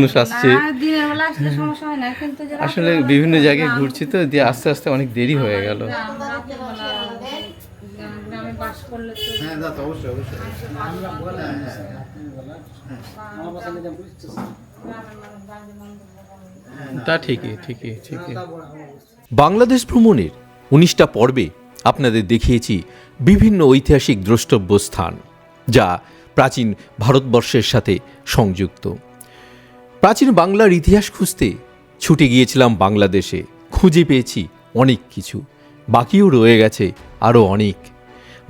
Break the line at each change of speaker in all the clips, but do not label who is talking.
মানুষ আসছে।
আসলে সমস্যা হয় না কিন্তু যে
আসলে বিভিন্ন জায়গায় ঘুরছি তো দিয়ে আস্তে আস্তে অনেক দেরি হয়ে গেল।
রাত্রেবেলা গ্রামে বাস করলে তো
হ্যাঁ
বাইরের মানুষ
তা ঠিকই ঠিকই ঠিকই।
বাংলাদেশ ভ্রমণের উনিশটা পর্বে আপনাদের দেখিয়েছি বিভিন্ন ঐতিহাসিক দ্রষ্টব্য স্থান যা প্রাচীন ভারতবর্ষের সাথে সংযুক্ত। প্রাচীন বাংলার ইতিহাস খুঁজতে ছুটে গিয়েছিলাম বাংলাদেশে। খুঁজে পেয়েছি অনেক কিছু। বাকিও রয়ে গেছে আরও অনেক।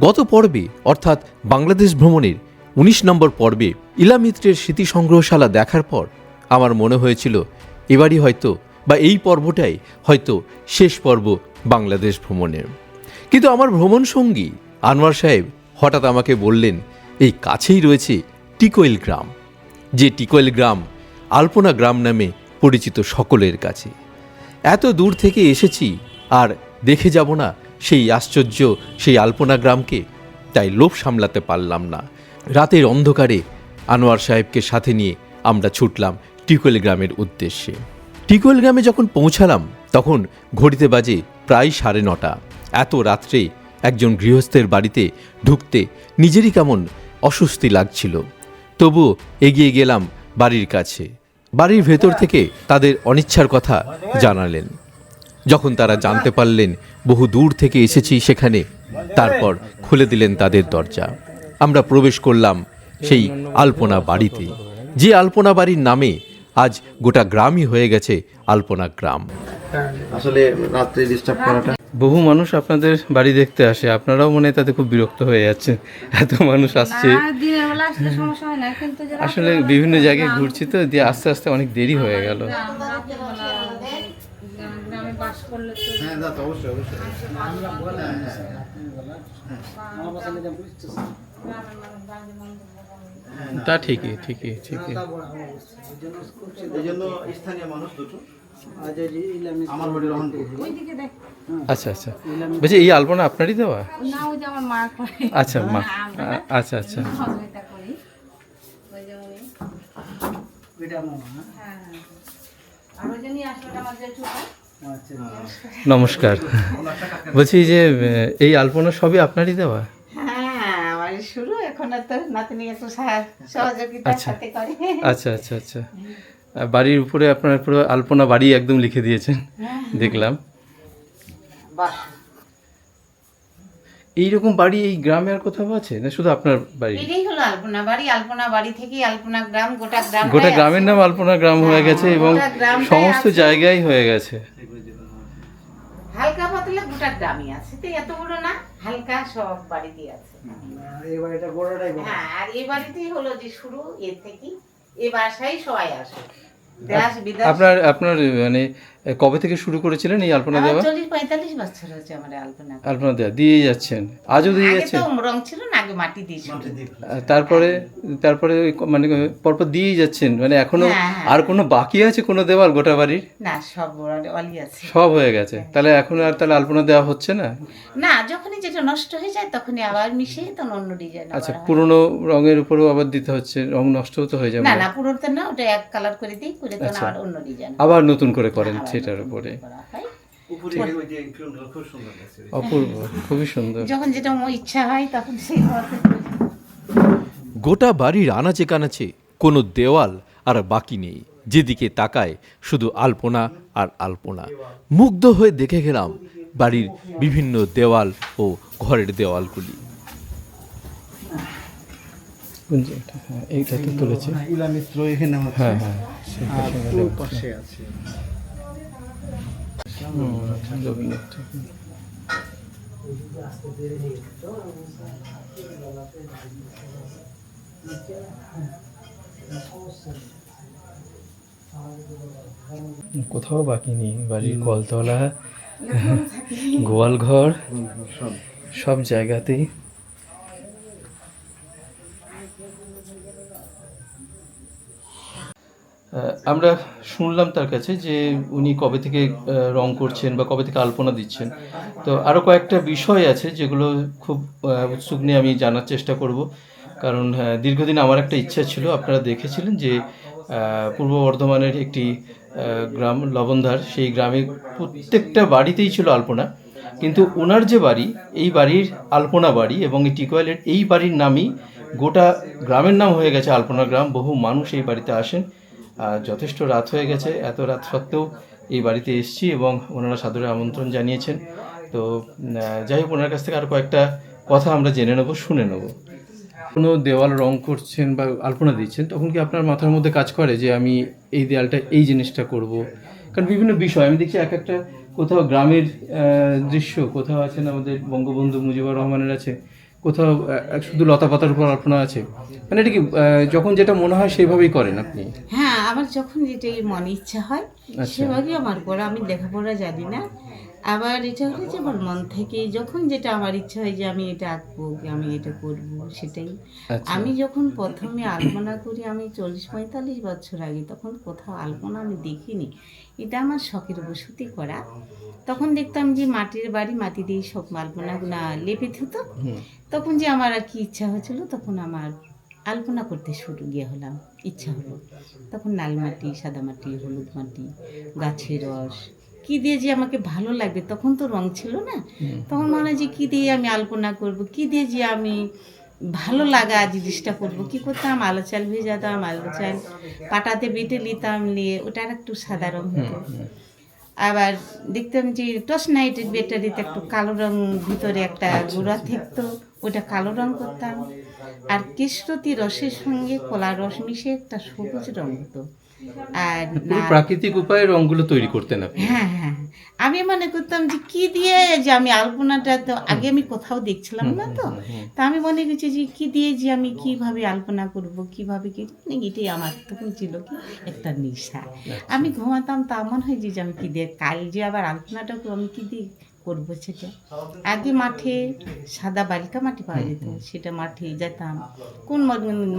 গত পর্বে, অর্থাৎ বাংলাদেশ ভ্রমণের উনিশ নম্বর পর্বে ইলামিত্রের স্মৃতি সংগ্রহশালা দেখার পর আমার মনে হয়েছিল, এবারই হয়তো বা এই পর্বটাই হয়তো শেষ পর্ব বাংলাদেশ ভ্রমণের। কিন্তু আমার ভ্রমণ সঙ্গী আনোয়ার সাহেব হঠাৎ আমাকে বললেন, এই কাছেই রয়েছে টিকোয়েল গ্রাম। যে টিকোয়েল গ্রাম আলপনা গ্রাম নামে পরিচিত সকলের কাছে। এত দূর থেকে এসেছি আর দেখে যাব না সেই আশ্চর্য সেই আলপনা গ্রামকে, তাই লোভ সামলাতে পারলাম না। রাতের অন্ধকারে আনোয়ার সাহেবকে সাথে নিয়ে আমরা ছুটলাম টিকোয়েল গ্রামের উদ্দেশ্যে। টিকোয়েল গ্রামে যখন পৌঁছালাম, তখন ঘড়িতে বাজে প্রায় সাড়ে নটা। এত রাত্রে একজন গৃহস্থের বাড়িতে ঢুকতে নিজেরই কেমন অস্বস্তি লাগছিল। তবুও এগিয়ে গেলাম বাড়ির কাছে। বাড়ির ভেতর থেকে তাদের অনিচ্ছার কথা জানালেন। যখন তারা জানতে পারলেন, বহু দূর থেকে এসেছি সেখানে, তারপর খুলে দিলেন তাদের দরজা। আমরা প্রবেশ করলাম সেই আলপনা বাড়িতে। যে আলপনা বাড়ির নামে আজ গোটা গ্রামই হয়ে গেছে আলপনা গ্রাম।
আসলে রাত্রে ডিস্টার্ব করাটা
বহু মানুষ আপনাদের বাড়ি দেখতে আসে। আপনারাও মনে হয় তাতে খুব বিরক্ত হয়ে যাচ্ছেন। এত মানুষ আসছে।
না দিনের বেলা আসলে সমস্যা হয় না কিন্তু যে
আসলে বিভিন্ন জায়গায় ঘুরছি তো দিয়ে আস্তে আস্তে অনেক দেরি হয়ে গেল।
রাত্রেবেলা গ্রামে বাস করলে তো
হ্যাঁ
মানুষ
তা ঠিকই ঠিকই ঠিকই।
স্থানীয় মানুষ দুটো।
দেখ।
আচ্ছা আচ্ছা। বলছি এই আলপনা আপনারই দেওয়া?
না ওই যে আমার মা করে।
আচ্ছা মা আচ্ছা আচ্ছা।
সহযোগিতা করি। ওই যে উনি হ্যাঁ। আর ওই জন্যই আসলে আমার যে ছোট
নমস্কার। বলছি যে এই আলপনা সবই আপনারই দেওয়া?
হ্যাঁ আমার শুরু এখন তো নাতনি একটু সহযোগিতার
আচ্ছা।
সাথে করে।
আচ্ছা আচ্ছা আচ্ছা। বাড়ির উপরে আপনার পুরো আলপনা বাড়ি একদম লিখে দিয়েছেন। দেখলাম।
বাহ।
এইরকম বাড়ি এই গ্রামে আর কোথাও আছে? না শুধু আপনার বাড়ি?
এটাই হলো আলপনা বাড়ি। আলপনা বাড়ি থেকে আলপনা গ্রাম গোটা গ্রাম
গোটা গ্রামের নাম আলপনা গ্রাম হয়ে গেছে এবং সমস্ত। জায়গায় হয়ে গেছে।
হালকা পাতলা গোটা গ্রামই আছে। তো এত বড় না হালকা সব আছে। হ্যাঁ আর এই বাড়িতেই হলো যে শুরু এর থেকে এ বাসায় সবাই আসে।
আপনার আপনার মানে কবে থেকে শুরু করেছিলেন এই আলপনা দেওয়া?
চল্লিশ পঁয়তাল্লিশ বছর হচ্ছে আমার আলপনা।
আলপনা দেওয়া দিয়ে যাচ্ছেন। আজও দিয়ে যাচ্ছেন?
রং ছিল না আগে মাটি
আর তারপরে তারপরে মানে পরপর দিয়েই যাচ্ছেন। মানে এখনও
হ্যাঁ, হ্যাঁ।
আর কোনো বাকি আছে কোনো দেওয়াল গোটা বাড়ির?
না সব অলি আছে।
সব হয়ে গেছে। তাহলে এখন আর তাহলে আলপনা দেওয়া হচ্ছে না?
না যখনই যেটা নষ্ট হয়ে যায় তখনই আবার মিশিয়ে তখন অন্য ডিজাইন
আচ্ছা পুরনো রঙের উপরেও আবার দিতে হচ্ছে রং নষ্টও তো হয়ে যাবে
না না? পুরোটা না ওটা এক কালার করে দিই করে তখন
আচ্ছা।
আবার অন্য ডিজাইন
আবার নতুন করে করেন সেটার উপরে। অপূর্ব খুবই সুন্দর।
যখন যেটা ইচ্ছা হয় তখন সেই
গোটা বাড়ির আনাচে কানাচে কোনো দেওয়াল আর বাকি নেই। যেদিকে তাকায় শুধু আলপনা আর আলপনা। মুগ্ধ হয়ে দেখে গেলাম বাড়ির বিভিন্ন দেওয়াল ও ঘরের দেওয়ালগুলি?
হ্যাঁ, এইটা তো তুলেছে।
ইলা এখানে আমার
হ্যাঁ হ্যাঁ
পাশে আছে।
রবীন্দ্রনাথ ঠাকুর। কোথাও বাকি নেই বাড়ির কলতলা গোয়াল ঘর
সব
জায়গাতেই। আমরা শুনলাম তার কাছে যে উনি কবে থেকে রং করছেন বা কবে থেকে আলপনা দিচ্ছেন। তো আরও কয়েকটা বিষয় আছে যেগুলো খুব উৎসুক নিয়ে আমি জানার চেষ্টা করব। কারণ দীর্ঘদিন আমার একটা ইচ্ছা ছিল, আপনারা দেখেছিলেন যে পূর্ব বর্ধমানের একটি গ্রাম, লবণধার, সেই গ্রামে প্রত্যেকটা বাড়িতেই ছিল আলপনা। কিন্তু ওনার যে বাড়ি, এই বাড়ির আলপনা বাড়ি এবং এই টিকোয়েলের এই বাড়ির নামই গোটা গ্রামের নাম হয়ে গেছে আলপনা গ্রাম। বহু মানুষ এই বাড়িতে আসেন। যথেষ্ট রাত হয়ে গেছে। এত রাত সত্ত্বেও এই বাড়িতে এসেছি এবং ওনারা সাদরে আমন্ত্রণ জানিয়েছেন। তো যাই হোক, ওনার কাছ থেকে আর কয়েকটা কথা আমরা জেনে নেব, শুনে নেব। কোনো দেওয়াল রং করছেন বা আলপনা দিচ্ছেন, তখন কি আপনার মাথার মধ্যে কাজ করে যে আমি এই দেয়ালটা, এই জিনিসটা করব? কারণ বিভিন্ন বিষয়, আমি দেখছি এক একটা কোথাও গ্রামের দৃশ্য, কোথাও আছেন আমাদের বঙ্গবন্ধু মুজিবুর রহমানের আছে কোথাও শুধু লতা পাতার উপর আলপনা আছে। মানে এটা কি যখন যেটা মনে হয় সেইভাবেই করেন আপনি?
হ্যাঁ আমার যখন যেটাই মনে ইচ্ছা হয়
আচ্ছা।
সেভাবেই আমার করা আমি লেখাপড়া জানি না। আবার এটা হলো যে আমার মন থেকে যখন যেটা আমার ইচ্ছা হয় যে আমি এটা আঁকবো কি আমি এটা করব সেটাই।
আচ্ছা।
আমি যখন প্রথমে আলপনা করি আমি চল্লিশ পঁয়তাল্লিশ বছর আগে তখন কোথাও আলপনা আমি দেখিনি। এটা আমার শখের বসতি করা। তখন দেখতাম যে মাটির বাড়ি মাটি দিয়ে সব আলপনাগুলো লেপে
হুম।
তখন যে আমার আর কি ইচ্ছা হয়েছিল তখন আমার আলপনা করতে শুরু গিয়ে হলাম। ইচ্ছা হলো। তখন লাল মাটি সাদা মাটি হলুদ মাটি গাছের রস কি দিয়ে যে আমাকে ভালো লাগবে তখন তো রং ছিল না। তখন মনে হয় যে কি দিয়ে আমি আলপনা করব কি দিয়ে যে আমি ভালো লাগা জিনিসটা করব কি করতাম আলো চাল ভেজাতাম আলো চাল পাটাতে বেটে নিতাম নিয়ে ওটার একটু সাদা রং হতো। আবার দেখতাম যে টস নাইটের ব্যাটারিতে একটু কালো রং ভিতরে একটা গুঁড়া থাকতো ওটা কালো রং করতাম। আর কেশরতি রসের সঙ্গে কলা রস মিশিয়ে একটা সবুজ রং হতো আর
প্রাকৃতিক উপায়ে রঙগুলো তৈরি করতেন আপনি।
হ্যাঁ হ্যাঁ। আমি মনে করতাম যে কি দিয়ে যে আমি আলপনাটা তো আগে আমি কোথাও দেখছিলাম না তো। তা আমি মনে করছি যে কি দিয়ে যে আমি কীভাবে আলপনা করব কীভাবে কি মানে এটাই আমার তখন ছিল কি একটা নেশা। আমি ঘুমাতাম তা মনে হয় যে আমি কি দিয়ে কাল যে আবার আলপনাটা করব, আমি কি দিয়ে করব সেটা। আগে মাঠে সাদা বালিকা মাটি পাওয়া যেত সেটা মাঠে যেতাম। কোন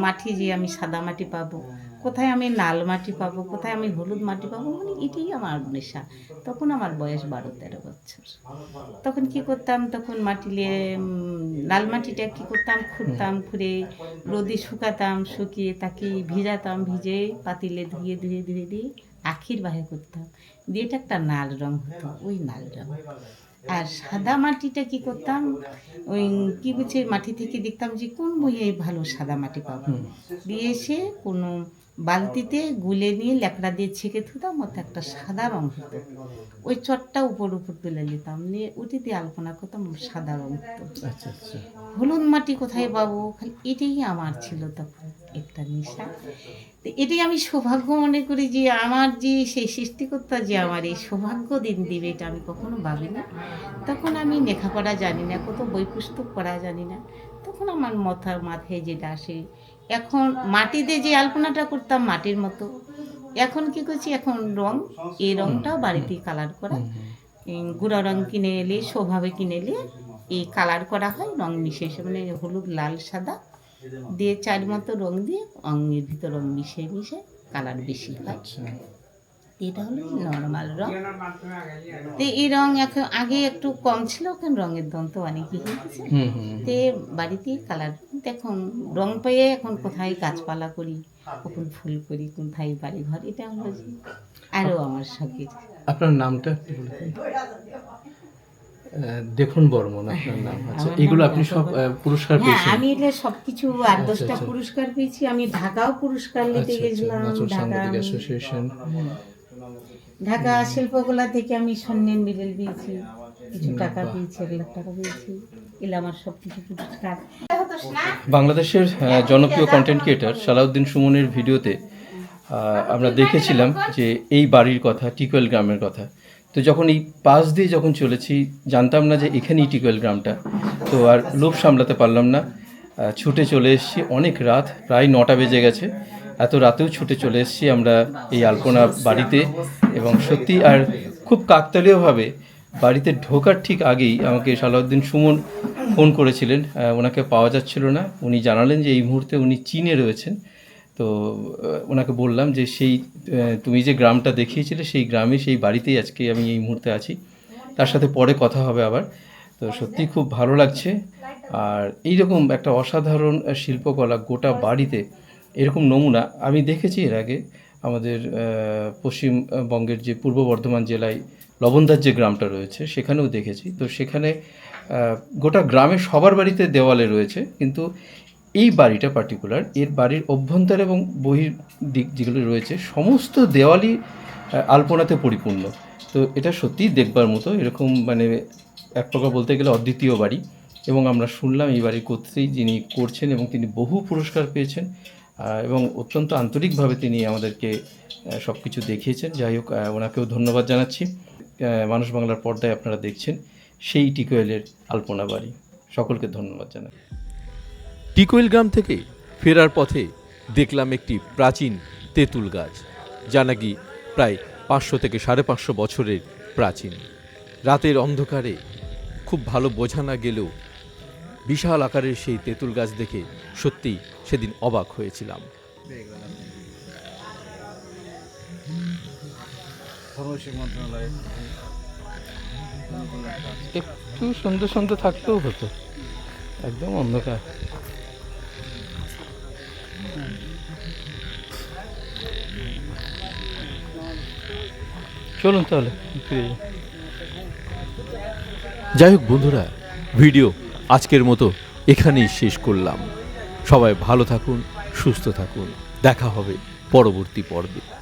মাঠে যে আমি সাদা মাটি পাবো কোথায় আমি লাল মাটি পাবো কোথায় আমি হলুদ মাটি পাবো মানে এটাই আমার নেশা। তখন আমার বয়স বারো তেরো বছর। তখন কি করতাম? তখন মাটিলে উম, লাল মাটিটা কি করতাম? খুঁড়তাম খুঁড়ে রোদে শুকাতাম শুকিয়ে তাকে ভিজাতাম ভিজে পাতিলে ধুয়ে ধুয়ে ধুয়ে দিয়ে আখির বাহে করতাম। দিয়ে এটা একটা নাল রং হতো ওই নাল রং। আর সাদা মাটিটা কি করতাম? ওই কি বলছে মাটি থেকে দেখতাম যে কোন বইয়ে ভালো সাদা মাটি পাবো। দিয়ে এসে কোনো বালতিতে গুলে নিয়ে ল্যাকড়া দিয়ে ছেঁকে থুতাম ওতে একটা সাদা রং হতো। ওই চটটা উপর উপর তুলে নিতাম নিয়ে উঠিতে আলপনা করতাম সাদা রং হতো।
আচ্ছা আচ্ছা।
হলুদ মাটি কোথায় পাবো? খালি এটাই আমার ছিল তখন একটা নেশা। তো এটাই আমি সৌভাগ্য মনে করি যে আমার যে সেই সৃষ্টিকর্তা যে আমার এই সৌভাগ্য দিন দিবে এটা আমি কখনো ভাবি না তখন আমি লেখাপড়া জানি না কত বই পুস্তক পড়া জানি না। তখন আমার মাথার মাথায় যেটা আসে এখন মাটিতে যে আলপনাটা করতাম মাটির মতো। এখন কি করছি? এখন রং এই রংটাও বাড়িতে কালার করা। গুঁড়া রং কিনে এলে স্বভাবে কিনে এলে এই কালার করা হয় রং মিশিয়ে মানে হলুদ লাল সাদা। দিয়ে চার মতো রং দিয়ে রঙের ভিতর রং মিশিয়ে মিশে কালার বেশি হয়। এটা হলো নর্মাল রং। তো এই রং এখন আগে একটু কম ছিল এখন রঙের দাম তো অনেকই হয়ে গেছে।
হুম হুম
তে বাড়িতে কালার এখন রং পেয়ে এখন কোথায় গাছপালা করি কখন ফুল করি কোথায় বাড়ি ঘর এটা হলো যে আরও আমার শখের
আপনার নামটা একটু বলে দেখুন বর্মন আপনার নাম আচ্ছা এগুলো আপনি সব পুরস্কার
হ্যাঁ
পেয়েছেন
আমি এটা সবকিছু আট দশটা
আচ্ছা।
পুরস্কার পেয়েছি। আমি ঢাকাও পুরস্কার নিতে
আচ্ছা। আচ্ছা
গেছিলাম ঢাকা
অ্যাসোসিয়েশন।
ঢাকা শিল্পকলা থেকে আমি স্বর্ণের মেডেল পেয়েছি কিছু টাকা পেয়েছি এক লাখ টাকা পেয়েছি। এগুলো আমার সব কিছু পুরস্কার।
বাংলাদেশের জনপ্রিয় কন্টেন্ট ক্রিয়েটার সালাউদ্দিন সুমনের ভিডিওতে আমরা দেখেছিলাম যে এই বাড়ির কথা টিকোয়েল গ্রামের কথা। তো যখন এই পাশ দিয়ে যখন চলেছি জানতাম না যে এখানেই টিকোয়েল গ্রামটা। তো আর লোভ সামলাতে পারলাম না। ছুটে চলে এসেছি অনেক রাত প্রায় নটা বেজে গেছে। এত রাতেও ছুটে চলে এসেছি আমরা এই আলপনা বাড়িতে এবং সত্যি আর খুব কাকতালীয়ভাবে বাড়িতে ঢোকার ঠিক আগেই আমাকে সালাউদ্দিন সুমন ফোন করেছিলেন ওনাকে পাওয়া যাচ্ছিল না। উনি জানালেন যে এই মুহূর্তে উনি চীনে রয়েছেন। তো ওনাকে বললাম যে সেই তুমি যে গ্রামটা দেখিয়েছিলে সেই গ্রামে সেই বাড়িতেই আজকে আমি এই মুহূর্তে আছি। তার সাথে পরে কথা হবে আবার। তো সত্যি খুব ভালো লাগছে। আর এইরকম একটা অসাধারণ শিল্পকলা গোটা বাড়িতে এরকম নমুনা আমি দেখেছি এর আগে আমাদের পশ্চিমবঙ্গের যে পূর্ব বর্ধমান জেলায় লবণদার যে গ্রামটা রয়েছে সেখানেও দেখেছি। তো সেখানে গোটা গ্রামে সবার বাড়িতে দেওয়ালে রয়েছে, কিন্তু এই বাড়িটা পার্টিকুলার এর বাড়ির অভ্যন্তর এবং বহির দিক যেগুলো রয়েছে সমস্ত দেওয়ালই আলপনাতে পরিপূর্ণ। তো এটা সত্যিই দেখবার মতো, এরকম মানে এক প্রকার বলতে গেলে অদ্বিতীয় বাড়ি। এবং আমরা শুনলাম এই বাড়ির কর্ত্রী যিনি করছেন এবং তিনি বহু পুরস্কার পেয়েছেন। এবং অত্যন্ত আন্তরিকভাবে তিনি আমাদেরকে সব কিছু দেখিয়েছেন। যাই হোক ওনাকেও ধন্যবাদ জানাচ্ছি। মানুষ বাংলার পর্দায় আপনারা দেখছেন সেই টিকোয়েলের আলপনা বাড়ি। সকলকে ধন্যবাদ জানাই
টিকোয়েল গ্রাম থেকে ফেরার পথে দেখলাম একটি প্রাচীন তেঁতুল গাছ, যা নাকি প্রায় পাঁচশো থেকে সাড়ে পাঁচশো বছরের প্রাচীন। রাতের অন্ধকারে খুব ভালো বোঝা না গেলেও বিশাল আকারের সেই তেঁতুল গাছ দেখে সত্যিই সেদিন অবাক হয়েছিলাম।
একটু সন্ধ্যে সন্ধ্যে থাকতেও হতো। একদম অন্ধকার। চলুন তাহলে।
যাই হোক বন্ধুরা ভিডিও আজকের মতো এখানেই শেষ করলাম। সবাই ভালো থাকুন সুস্থ থাকুন। দেখা হবে পরবর্তী পর্বে।